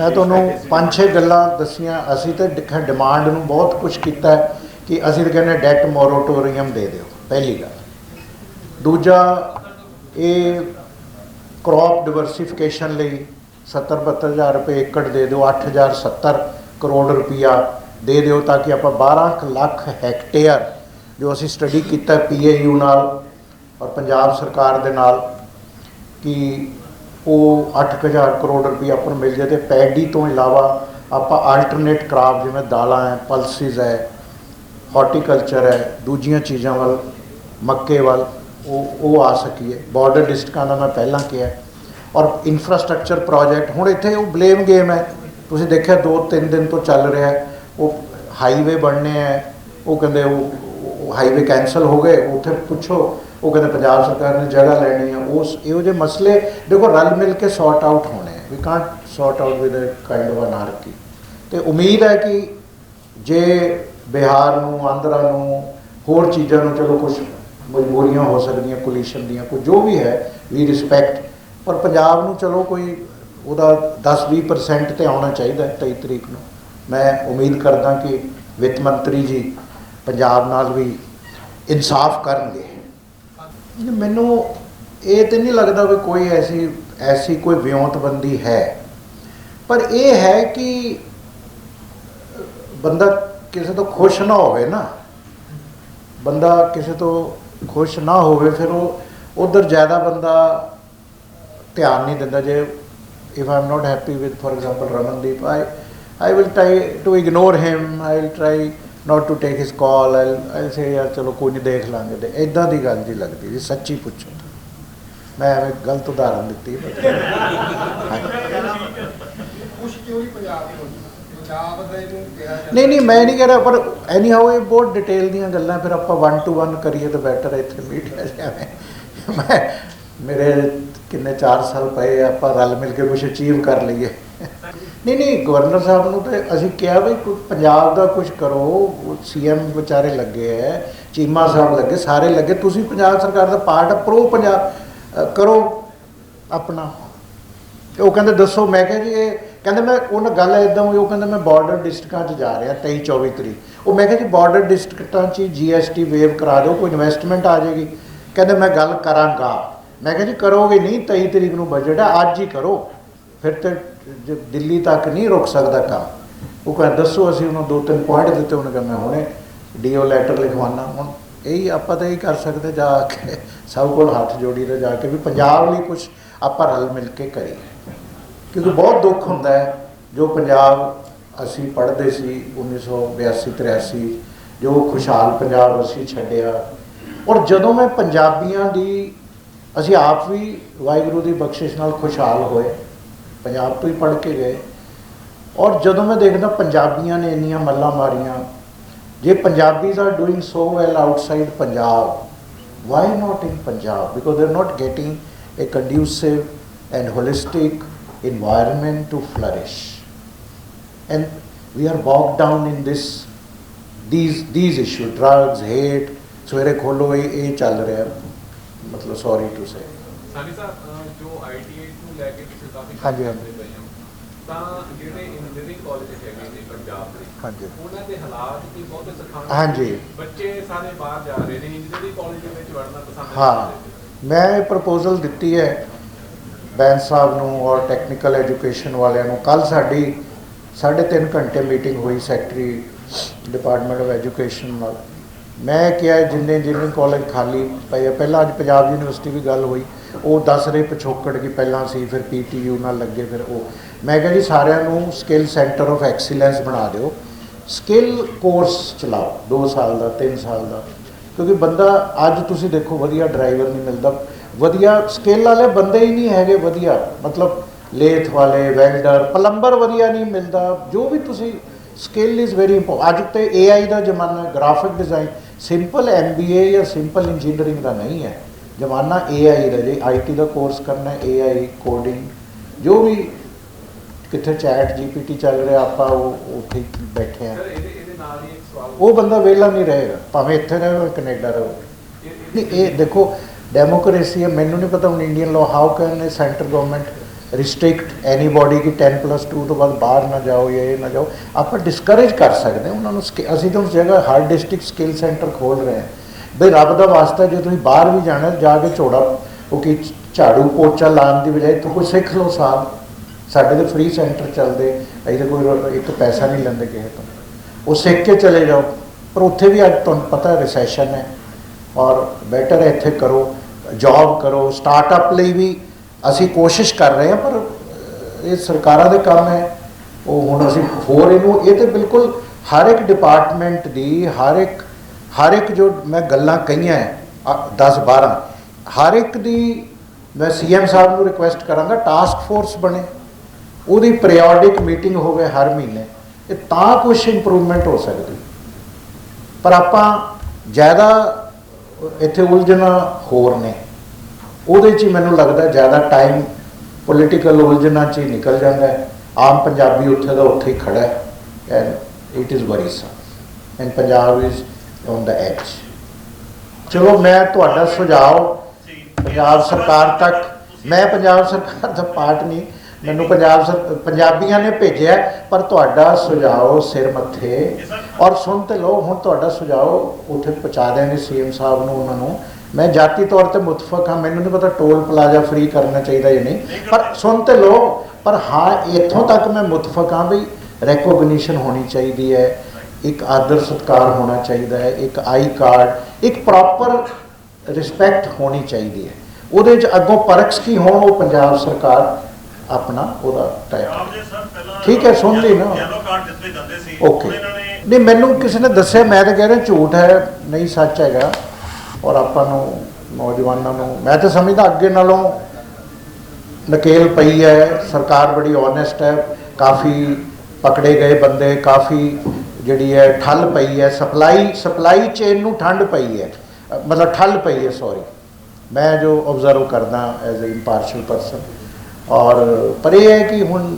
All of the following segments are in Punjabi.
ਮੈਂ ਤੁਹਾਨੂੰ ਪੰਜ ਛੇ ਗੱਲਾਂ ਦੱਸੀਆਂ। ਅਸੀਂ ਤਾਂ ਦੇਖਿਆ ਡਿਮਾਂਡ ਨੂੰ ਬਹੁਤ ਕੁਝ ਕੀਤਾ ਕਿ ਅਸੀਂ ਤਾਂ ਕਹਿੰਦੇ ਡੈਟ ਮੋਰੋਟੋਰੀਅਮ ਦੇ ਦਿਓ, ਪਹਿਲੀ ਗੱਲ। ਦੂਜਾ, ਇਹ ਕ੍ਰੌਪ ਡਿਵਰਸਿਫਿਕੇਸ਼ਨ ਲਈ 70 72000 ਰੁਪਏ ਏਕੜ ਦੇ ਦਿਓ 8070 ਕਰੋੜ ਰੁਪਇਆ ਦੇ ਦਿਓ ਤਾਂ ਕਿ ਆਪਾਂ 12 ਕੁ ਲੱਖ ਹੈਕਟੇਅਰ ਜੋ ਅਸੀਂ ਸਟੱਡੀ ਕੀਤਾ ਪੀਏਯੂ ਨਾਲ ਔਰ ਪੰਜਾਬ ਸਰਕਾਰ ਦੇ ਨਾਲ, ਕਿ ਉਹ 8000 ਕਰੋੜ ਰੁਪਏ ਆਪਾਂ ਨੂੰ ਮਿਲ ਜਾਏ ਤੇ ਪੈਡੀ ਤੋਂ ਇਲਾਵਾ ਆਪਾਂ ਆਲਟਰਨੇਟ ਕਰਾਪ ਜਿਵੇਂ ਦਾਲਾਂ ਹੈ ਪਲਸਿਸ ਹੈ ਹਾਰਟੀਕਲਚਰ ਹੈ, ਦੂਜੀਆਂ ਚੀਜ਼ਾਂ ਵੱਲ, ਮੱਕੇ ਵੱਲ, ਉਹ ਉਹ ਆ ਸਕੀਏ। ਬਾਰਡਰ ਡਿਸਟ੍ਰਿਕਟਾਂ ਦਾ ਮੈਂ ਪਹਿਲਾਂ ਕਿਹਾ। ਔਰ ਇਨਫਰਾਸਟ੍ਰਕਚਰ ਪ੍ਰੋਜੈਕਟ ਹੁਣ ਇੱਥੇ ਉਹ ਬਲੇਮ ਗੇਮ ਹੈ। ਤੁਸੀਂ ਦੇਖਿਆ 2-3 ਦਿਨ ਤੋਂ ਚੱਲ ਰਿਹਾ ਹੈ। ਉਹ ਹਾਈਵੇ ਬਣਨੇ ਹੈ। ਉਹ ਕਹਿੰਦੇ ਉਹ ਹਾਈਵੇ ਕੈਨਸਲ ਹੋ ਗਏ। ਉੱਥੇ ਪੁੱਛੋ ਉਹ ਕਹਿੰਦੇ ਪੰਜਾਬ ਸਰਕਾਰ ਨੇ ਜਗ੍ਹਾ ਲੈਣੀ ਹੈ ਉਸ ਇਹੋ ਜਿਹੇ ਮਸਲੇ, ਦੇਖੋ ਰਲ ਮਿਲ ਕੇ ਸੌਰਟ ਆਊਟ ਹੋਣੇ we can't sort out with a kind of anarchy ਤੇ ਉਮੀਦ ਹੈ ਕਿ ਜੇ ਬਿਹਾਰ ਨੂੰ, ਆਂਧਰਾ ਨੂੰ, ਹੋਰ ਚੀਜ਼ਾਂ ਨੂੰ ਚਲੋ ਕੁਝ ਮਜਬੂਰੀਆਂ ਹੋ ਸਕਦੀਆਂ ਕੋਲੀਸ਼ਨ ਦੀਆਂ ਕੋਈ ਜੋ ਵੀ ਹੈ ਵੀ ਰਿਸਪੈਕਟ ਪਰ ਪੰਜਾਬ ਨੂੰ ਚਲੋ ਕੋਈ ਉਹਦਾ 10-20% ਤੇ ਆਉਣਾ ਚਾਹੀਦਾ ਹੈ 23 ਤਰੀਕ ਨੂੰ। ਮੈਂ ਉਮੀਦ ਕਰਦਾ ਕਿ ਵਿੱਤ ਮੰਤਰੀ ਜੀ ਪੰਜਾਬ ਨਾਲ ਵੀ ਇਨਸਾਫ ਕਰਨਗੇ। ਮੈਨੂੰ ਇਹ ਤੇ ਨਹੀਂ ਲੱਗਦਾ ਵੀ ਕੋਈ ਐਸੀ ਐਸੀ ਕੋਈ ਵਿਉਂਤਬੰਦੀ ਹੈ। ਪਰ ਇਹ ਹੈ ਕਿ ਬੰਦਾ ਕਿਸੇ ਤੋਂ ਖੁਸ਼ ਨਾ ਹੋਵੇ ਨਾ। ਬੰਦਾ ਕਿਸੇ ਤੋਂ ਖੁਸ਼ ਨਾ ਹੋਵੇ, ਫਿਰ ਉਹ ਉਧਰ ਜ਼ਿਆਦਾ ਬੰਦਾ ਧਿਆਨ ਨਹੀਂ ਦਿੰਦਾ। ਜੇ if i am not happy with, for example, ramandeep, i i will try to ignore him, i will try not to take his call i'll i'll say ਯਾਰ ਚਲੋ ਕੋਈ ਨਹੀਂ ਦੇਖ ਲਾਂਗੇ ਤੇ ਇਦਾਂ ਦੀ ਗੱਲ ਜੀ ਲੱਗਦੀ ਜੀ ਸੱਚੀ ਪੁੱਛੋ। ਮੈਂ ਐਵੇਂ ਗਲਤ ਉਦਾਹਰਨ ਦਿੱਤੀ ਕਿਉਂ ਨਹੀਂ ਪੰਜਾਬ ਦੀ ਹੋਣੀ ਨਹੀਂ ਨਹੀਂ ਮੈਂ ਨਹੀਂ ਕਹਿ ਰਿਹਾ ਪਰ ਐਨੀ ਹਾਊ ਇਹ ਬਹੁਤ ਡਿਟੇਲ ਦੀਆਂ ਗੱਲਾਂ ਫਿਰ ਆਪਾਂ 1 ਟੂ 1 ਕਰੀਏ ਤਾਂ ਬੈਟਰ ਹੈ ਇੱਥੇ ਮੀਡੀਆ ਜਾਵੇਂ ਮੈਂ ਮੇਰੇ ਕਿੰਨੇ 4 ਸਾਲ ਪਏ ਆਪਾਂ ਰਲ ਮਿਲ ਕੇ ਕੁਝ ਅਚੀਵ ਕਰ ਲਈਏ। ਨਹੀਂ ਨਹੀਂ, ਗਵਰਨਰ ਸਾਹਿਬ ਨੂੰ ਤਾਂ ਅਸੀਂ ਕਿਹਾ ਵੀ ਕੁਝ ਪੰਜਾਬ ਦਾ ਕੁਝ ਕਰੋ ਸੀਐਮ ਵਿਚਾਰੇ ਲੱਗੇ ਐ, ਚੀਮਾ ਸਾਹਿਬ ਲੱਗੇ, ਸਾਰੇ ਲੱਗੇ, ਤੁਸੀਂ ਪੰਜਾਬ ਸਰਕਾਰ ਦਾ ਪਾਰਟ ਪ੍ਰੋ ਪੰਜਾਬ ਕਰੋ ਆਪਣਾ। ਤੇ ਉਹ ਕਹਿੰਦੇ, ਦੱਸੋ, ਮੈਂ ਕਿਹਾ ਜੀ, ਇਹ ਕਹਿੰਦੇ, ਮੈਂ ਉਹਨਾਂ ਗੱਲ ਇਦਾਂ ਹੋਈ, ਉਹ ਕਹਿੰਦੇ, ਮੈਂ ਬਾਰਡਰ ਡਿਸਟ੍ਰਿਕਟਾਂ 'ਚ ਜਾ ਰਿਹਾ 23 24 ਤਰੀਕ। ਉਹ ਮੈਂ ਕਿਹਾ ਜੀ ਬਾਰਡਰ ਡਿਸਟ੍ਰਿਕਟਾਂ 'ਚ ਜੀਐਸਟੀ ਵੇਵ ਕਰਾ ਦਿਓ, ਕੋਈ ਇਨਵੈਸਟਮੈਂਟ ਆ ਜਾਏਗੀ। ਕਹਿੰਦੇ, ਮੈਂ ਗੱਲ ਕਰਾਂਗਾ। ਮੈਂ ਕਿਹਾ ਜੀ, ਕਰੋਗੇ ਨਹੀਂ 23 ਤਰੀਕ ਨੂੰ ਬਜਟ ਹੈ ਅੱਜ ਹੀ ਕਰੋ। ਫਿਰ ਤੇ ਜ- ਦਿੱਲੀ ਤੱਕ ਨਹੀਂ ਰੁਕ ਸਕਦਾ ਕੰਮ, ਉਹ ਕਹਿੰਦਾ, ਦੱਸੋ ਅਸੀਂ ਉਹਨੂੰ ਦੋ ਤਿੰਨ ਪੁਆਇੰਟ ਦਿੱਤੇ, ਉਹਨੇ ਕਹਿੰਦਾ ਮੈਂ ਹੁਣੇ ਡੀਓ ਲੈਟਰ ਲਿਖਵਾਉਣਾ ਹੁਣ ਇਹੀ ਆਪਾਂ ਤਾਂ ਇਹ ਕਰ ਸਕਦੇ ਜਾ ਕੇ ਸਭ ਕੋਲ ਹੱਥ ਜੋੜੀ ਤੇ ਜਾ ਕੇ ਵੀ ਪੰਜਾਬ ਲਈ ਕੁਝ ਆਪਾਂ ਰਲ ਮਿਲ ਕੇ ਕਰੀਏ। ਕਿਉਂਕਿ ਬਹੁਤ ਦੁੱਖ ਹੁੰਦਾ ਹੈ, ਜੋ ਪੰਜਾਬ ਅਸੀਂ ਪੜ੍ਹਦੇ ਸੀ 1982 83 ਜੋ ਖੁਸ਼ਹਾਲ ਪੰਜਾਬ ਅਸੀਂ ਛੱਡਿਆ। ਔਰ ਜਦੋਂ ਮੈਂ ਪੰਜਾਬੀਆਂ ਦੀ, ਅਸੀਂ ਆਪ ਵੀ ਵਾਹਿਗੁਰੂ ਦੀ ਬਖਸ਼ਿਸ਼ ਨਾਲ ਖੁਸ਼ਹਾਲ ਹੋਏ। ਪੰਜਾਬ ਤੋਂ ਹੀ ਪੜ੍ਹ ਕੇ ਗਏ ਔਰ ਜਦੋਂ ਮੈਂ ਦੇਖਦਾ ਪੰਜਾਬੀਆਂ ਨੇ ਇੰਨੀਆਂ ਮੱਲਾਂ ਮਾਰੀਆਂ ਜੇ Punjabis are doing so well outside Punjab why not in Punjab because they are not getting a conducive and holistic environment to flourish. And we are bogged down in this, these, these issues, drugs, hate, ਸਵੇਰੇ ਖੋਲੋ ਇਹ ਚੱਲ ਰਿਹਾ ਮਤਲਬ ਸੌਰੀ ਟੂ ਸੇ ਸਾਨੀ ਸਾਹਿਬ ਅਹ ਜੋ ਆਈਟੀਆਈ ਨੂੰ ਲੈ ਕੇ ਤੁਸੀਂ ਕਾਫੀ ਹਾਂਜੀ, ਹਾਂਜੀ। ਕਰਦੇ ਪਏ ਹੋ ਤਾਂ ਜਿਹੜੇ ਇੰਜੀਨੀਅਰਿੰਗ ਕਾਲਜ ਹੈਗੇ ਨੇ ਪੰਜਾਬ ਦੇ ਹਾਂਜੀ। ਉਹਨਾਂ ਦੇ ਹਾਲਾਤ ਕੀ ਬਹੁਤ ਸਖਾਨ ਹਾਂਜੀ। ਬੱਚੇ ਸਾਰੇ ਬਾਹਰ ਜਾ ਰਹੇ ਨੇ ਇੰਜੀਨੀਅਰਿੰਗ ਕਾਲਜ ਦੇ ਵਿੱਚ ਵੜਨਾ ਪਸੰਦ ਨਹੀਂ ਹਾਂ ਮੈਂ ਇਹ ਪ੍ਰਪੋਜ਼ਲ ਦਿੱਤੀ ਹੈ ਬੈਂਸ ਸਾਹਿਬ ਨੂੰ ਔਰ ਟੈਕਨੀਕਲ ਐਜੂਕੇਸ਼ਨ ਵਾਲਿਆਂ ਨੂੰ। ਕੱਲ ਸਾਡੀ 3.5 ਘੰਟੇ ਮੀਟਿੰਗ ਹੋਈ ਸੈਕਟਰੀ ਡਿਪਾਰਟਮੈਂਟ ਆਫ ਐਜੂਕੇਸ਼ਨ ਨਾਲ। ਮੈਂ ਕਿਹਾ ਜਿੰਨੇ ਇੰਜੀਨੀਅਰਿੰਗ ਕਾਲਜ ਖਾਲੀ ਪਏ ਆ ਪਹਿਲਾਂ ਅੱਜ ਪੰਜਾਬ ਯੂਨੀਵਰਸਿਟੀ ਵੀ ਗੱਲ ਹੋਈ। ਉਹ ਦੱਸ ਰਹੇ ਪਿਛੋਕੜ ਕਿ ਪਹਿਲਾਂ ਸੀ, ਫਿਰ ਪੀਟੀਯੂ ਨਾਲ ਲੱਗੇ, ਫਿਰ ਉਹ। ਮੈਂ ਕਿਹਾ ਜੀ ਸਾਰਿਆਂ ਨੂੰ ਸਕਿੱਲ ਸੈਂਟਰ ਆਫ ਐਕਸੀਲੈਂਸ ਬਣਾ ਦਿਓ। ਸਕਿੱਲ ਕੋਰਸ ਚਲਾਓ 2 ਸਾਲ ਦਾ 3 ਸਾਲ ਦਾ। ਕਿਉਂਕਿ ਬੰਦਾ, ਅੱਜ ਤੁਸੀਂ ਦੇਖੋ, ਵਧੀਆ ਡਰਾਈਵਰ ਨਹੀਂ ਮਿਲਦਾ। ਵਧੀਆ ਸਕਿੱਲ ਵਾਲੇ ਬੰਦੇ ਹੀ ਨਹੀਂ ਹੈਗੇ, ਵਧੀਆ। ਮਤਲਬ ਲੇਥ ਵਾਲੇ ਵੈਲਡਰ ਪਲੰਬਰ ਵਧੀਆ ਨਹੀਂ ਮਿਲਦਾ। ਜੋ ਵੀ ਤੁਸੀਂ ਸਕਿੱਲ ਇਜ਼ ਵੈਰੀ ਇੰਪੋਰਟੈਂਟ ਅੱਜ ਤੇ AI ਦਾ ਜ਼ਮਾਨਾ ਗ੍ਰਾਫਿਕ ਡਿਜ਼ਾਈਨ ਸਿੰਪਲ MBA ਜਾਂ ਸਿੰਪਲ ਇੰਜੀਨੀਅਰਿੰਗ ਦਾ ਨਹੀਂ ਹੈ। ਜ਼ਮਾਨਾ AI ਦਾ ਜੇ IT ਦਾ ਕੋਰਸ ਕਰਨਾ ਹੈ AI ਕੋਡਿੰਗ ਜੋ ਵੀ ਕਿੱਥੇ ਚੈਟ GPT ਚੱਲ ਰਿਹਾ ਆਪਾਂ ਉਹ ਉੱਥੇ ਬੈਠੇ ਆ ਉਹ ਬੰਦਾ ਵਿਹਲਾ ਨਹੀਂ ਰਹੇਗਾ ਭਾਵੇਂ ਇੱਥੇ ਰਹੇ ਹੋਵੇ ਕੈਨੇਡਾ ਰਹੇ ਨਹੀਂ ਇਹ ਦੇਖੋ ਡੈਮੋਕ੍ਰੇਸੀ ਹੈ ਮੈਨੂੰ ਨਹੀਂ ਪਤਾ ਹੁਣ Indian law how can centre government restrict anybody ਕਿ 10 ਪਲੱਸ 2 ਤੋਂ ਬਾਅਦ ਬਾਹਰ ਨਾ ਜਾਓ ਜਾਂ ਇਹ ਨਾ ਜਾਓ। ਆਪਾਂ ਡਿਸਕਰੇਜ ਕਰ ਸਕਦੇ ਹਾਂ ਉਹਨਾਂ ਨੂੰ ਅਸੀਂ ਤਾਂ ਉਸ ਜਗ੍ਹਾ ਹਰ ਡਿਸਟ੍ਰਿਕਟ ਸਕਿੱਲ ਸੈਂਟਰ ਖੋਲ ਰਹੇ ਹਾਂ। ਬਈ ਰੱਬ ਦਾ ਵਾਸਤਾ ਜੇ ਤੁਸੀਂ ਬਾਹਰ ਵੀ ਜਾਣਾ, ਜਾ ਕੇ ਝੋੜਾ, ਉਹ ਕੀ ਝਾੜੂ ਪੋਚਾ ਲਾਉਣ ਦੀ ਬਜਾਏ ਤੂੰ ਕੋਈ ਸਿੱਖ ਲਓ ਸਾਹਿਬ। ਸਾਡੇ ਤੇ ਫ੍ਰੀ ਸੈਂਟਰ ਚੱਲਦੇ, ਅਸੀਂ ਤਾਂ ਕੋਈ ਇੱਕ ਪੈਸਾ ਨਹੀਂ ਲੈਂਦੇ ਕਿਸੇ ਤੋਂ। ਉਹ ਸਿੱਖ ਕੇ ਚਲੇ ਜਾਓ, ਪਰ ਉੱਥੇ ਵੀ ਅੱਜ ਤੁਹਾਨੂੰ ਪਤਾ ਰਿਸੈਸ਼ਨ ਹੈ। ਔਰ ਬੈਟਰ ਹੈ ਇੱਥੇ ਕਰੋ ਜੌਬ ਕਰੋ ਸਟਾਰਟਅਪ ਲਈ ਵੀ ਅਸੀਂ ਕੋਸ਼ਿਸ਼ ਕਰ ਰਹੇ ਹਾਂ, ਪਰ ਇਹ ਸਰਕਾਰਾਂ ਦੇ ਕੰਮ ਹੈ। ਉਹ ਹੁਣ ਅਸੀਂ ਹੋਰ ਇਹਨੂੰ, ਇਹ ਤੇ ਬਿਲਕੁਲ ਹਰ ਇੱਕ ਡਿਪਾਰਟਮੈਂਟ ਦੀ, ਹਰ ਇੱਕ ਹਰ ਇੱਕ ਜੋ ਮੈਂ ਗੱਲਾਂ ਕਹੀਆਂ 10 12 ਹਰ ਇੱਕ ਦੀ ਮੈਂ ਸੀਐਮ ਸਾਹਿਬ ਨੂੰ ਰਿਕੁਐਸਟ ਕਰਾਂਗਾ ਟਾਸਕ ਫੋਰਸ ਬਣੇ। ਉਹਦੀ ਪੀਰੀਓਡਿਕ ਮੀਟਿੰਗ ਹੋਵੇ ਹਰ ਮਹੀਨੇ, ਇਹ ਤਾਂ ਕੁਝ ਇੰਪਰੂਵਮੈਂਟ ਹੋ ਸਕਦੀ। ਪਰ ਆਪਾਂ ਜ਼ਿਆਦਾ, ਇੱਥੇ ਉਲਝਣਾ ਹੋਰ ਨੇ। ਉਹਦੇ 'ਚ ਹੀ ਮੈਨੂੰ ਲੱਗਦਾ ਜ਼ਿਆਦਾ ਟਾਈਮ ਪੋਲੀਟੀਕਲ ਉਲਝਣਾ 'ਚ ਹੀ ਨਿਕਲ ਜਾਂਦਾ ਹੈ। ਆਮ ਪੰਜਾਬੀ ਉੱਥੇ ਦਾ ਉੱਥੇ ਹੀ ਖੜਾ ਹੈ। And it is worrisome and Punjab is on the edge ਚਲੋ ਮੈਂ ਤੁਹਾਡਾ ਸੁਝਾਅ ਪੰਜਾਬ ਸਰਕਾਰ ਤੱਕ, ਮੈਂ ਪੰਜਾਬ ਸਰਕਾਰ ਦਾ ਪਾਰਟ ਨਹੀਂ, ਮੈਨੂੰ ਪੰਜਾਬ ਸਰ, ਪੰਜਾਬੀਆਂ ਨੇ ਭੇਜਿਆ, ਪਰ ਤੁਹਾਡਾ ਸੁਝਾਅ ਸਿਰ ਮੱਥੇ। ਔਰ ਸੁਣ ਤੇ ਲਓ, ਹੁਣ ਤੁਹਾਡਾ ਸੁਝਾਅ ਉੱਥੇ ਪਹੁੰਚਾ ਦੇਣਗੇ ਸੀਐਮ ਸਾਹਿਬ ਨੂੰ ਉਹਨਾਂ ਨੂੰ। ਮੈਂ ਜਾਤੀ ਤੌਰ ਤੇ ਮੁਤਫਕ ਹਾਂ, ਮੈਨੂੰ ਨਹੀਂ ਪਤਾ ਟੋਲ ਪਲਾਜ਼ਾ ਫ੍ਰੀ ਕਰਨਾ ਚਾਹੀਦਾ ਜਾਂ ਨਹੀਂ। ਪਰ ਸੁਣ ਤੇ ਲਓ, ਪਰ ਹਾਂ, ਇੱਥੋਂ ਤੱਕ ਮੈਂ ਮੁਤਫਕ ਹਾਂ ਵੀ ਰੈਕੋਗਨੀਸ਼ਨ ਹੋਣੀ ਚਾਹੀਦੀ ਹੈ। ਇੱਕ ਆਦਰ ਸਤਕਾਰ ਹੋਣਾ ਚਾਹੀਦਾ ਹੈ ਇੱਕ ਆਈ ਕਾਰਡ ਇੱਕ ਪ੍ਰੋਪਰ ਰਿਸਪੈਕਟ ਹੋਣੀ ਚਾਹੀਦੀ ਹੈ ਉਹਦੇ ਚ ਅੱਗੋਂ ਪਰਖਸ ਕੀ ਹੋਣ ਉਹ ਪੰਜਾਬ ਸਰਕਾਰ ਆਪਣਾ ਉਹਦਾ ਤੈਅ। ਠੀਕ ਹੈ, ਸੁਣ ਲਈ ਨਾ। ਯੈਲੋ ਕਾਰਡ ਦਿੱਤੇ ਜਾਂਦੇ ਸੀ ਓਕੇ ਨਹੀਂ ਮੈਨੂੰ ਕਿਸੇ ਨੇ ਦੱਸਿਆ ਮੈਂ ਤਾਂ ਕਹਿ ਰਿਹਾ ਝੂਠ ਹੈ ਨਹੀਂ ਸੱਚ ਹੈਗਾ ਔਰ ਆਪਾਂ ਨੂੰ ਨੌਜਵਾਨਾਂ ਨੂੰ ਮੈਂ ਤਾਂ ਸਮਝਦਾ ਅੱਗੇ ਨਾਲੋਂ ਨਕੇਲ ਪਈ ਹੈ ਸਰਕਾਰ ਬੜੀ ਓਨੈਸਟ ਹੈ ਕਾਫੀ ਪਕੜੇ ਗਏ ਬੰਦੇ ਕਾਫੀ ਜਿਹੜੀ ਹੈ, ਠੱਲ ਪਈ ਹੈ ਸਪਲਾਈ ਸਪਲਾਈ ਚੇਨ ਨੂੰ ਠੰਡ ਪਈ ਹੈ। ਮਤਲਬ ਠੱਲ ਪਈ ਹੈ ਸੌਰੀ ਮੈਂ ਜੋ ਆਬਜ਼ਰਵ ਕਰਦਾ ਐਜ਼ ਅ ਇੰਪਾਰਸ਼ਲ ਪਰਸਨ ਔਰ, ਪਰ ਇਹ ਹੈ ਕਿ ਹੁਣ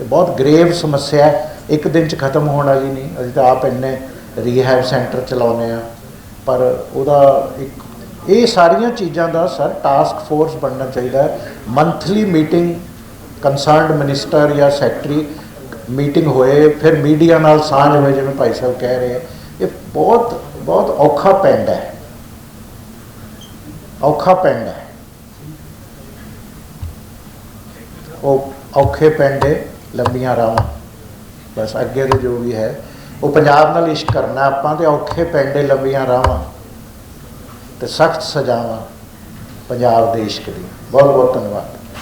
ਬਹੁਤ ਗ੍ਰੇਵ ਸਮੱਸਿਆ ਹੈ। ਇੱਕ ਦਿਨ ਚ ਖਤਮ ਹੋਣ ਵਾਲੀ ਨਹੀਂ। ਅਸੀਂ ਤਾਂ ਆਪ ਇੰਨੇ ਰੀਹੈਬ ਸੈਂਟਰ ਚਲਾਉਂਦੇ ਆ ਪਰ ਉਹਦਾ ਇੱਕ, ਇਹ ਸਾਰੀਆਂ ਚੀਜ਼ਾਂ ਦਾ ਸਰ ਟਾਸਕ ਫੋਰਸ ਬਣਨਾ ਚਾਹੀਦਾ ਹੈ। ਮੰਥਲੀ ਮੀਟਿੰਗ ਕੰਸਰਨਡ ਮਿਨਿਸਟਰ ਜਾਂ ਸੈਕਟਰੀ ਮੀਟਿੰਗ ਹੋਏ, ਫਿਰ ਮੀਡੀਆ ਨਾਲ ਸਾਂਝ ਹੋਏ, ਜਿਵੇਂ ਭਾਈ ਸਾਹਿਬ ਕਹਿ ਰਹੇ ਇਹ ਬਹੁਤ ਬਹੁਤ ਔਖਾ ਪਿੰਡ ਹੈ। ਔਖਾ ਪਿੰਡ ਹੈ। ਉਹ ਔਖੇ ਪੈਂਡੇ ਲੰਬੀਆਂ ਰਾਹਾਂ ਬਸ ਅੱਗੇ ਦੇ ਜੋ ਵੀ ਹੈ। ਉਹ ਪੰਜਾਬ ਨਾਲ ਇਸ਼ਕ ਕਰਨਾ, ਆਪਾਂ ਤੇ ਔਖੇ ਪੈਂਡੇ ਲੰਬੀਆਂ ਰਾਹਾਂ ਤੇ ਸਖਤ ਸਜ਼ਾਵਾਂ ਪੰਜਾਬ ਦੇ ਇਸ਼ਕ ਦੀ। ਬਹੁਤ ਬਹੁਤ ਧੰਨਵਾਦ।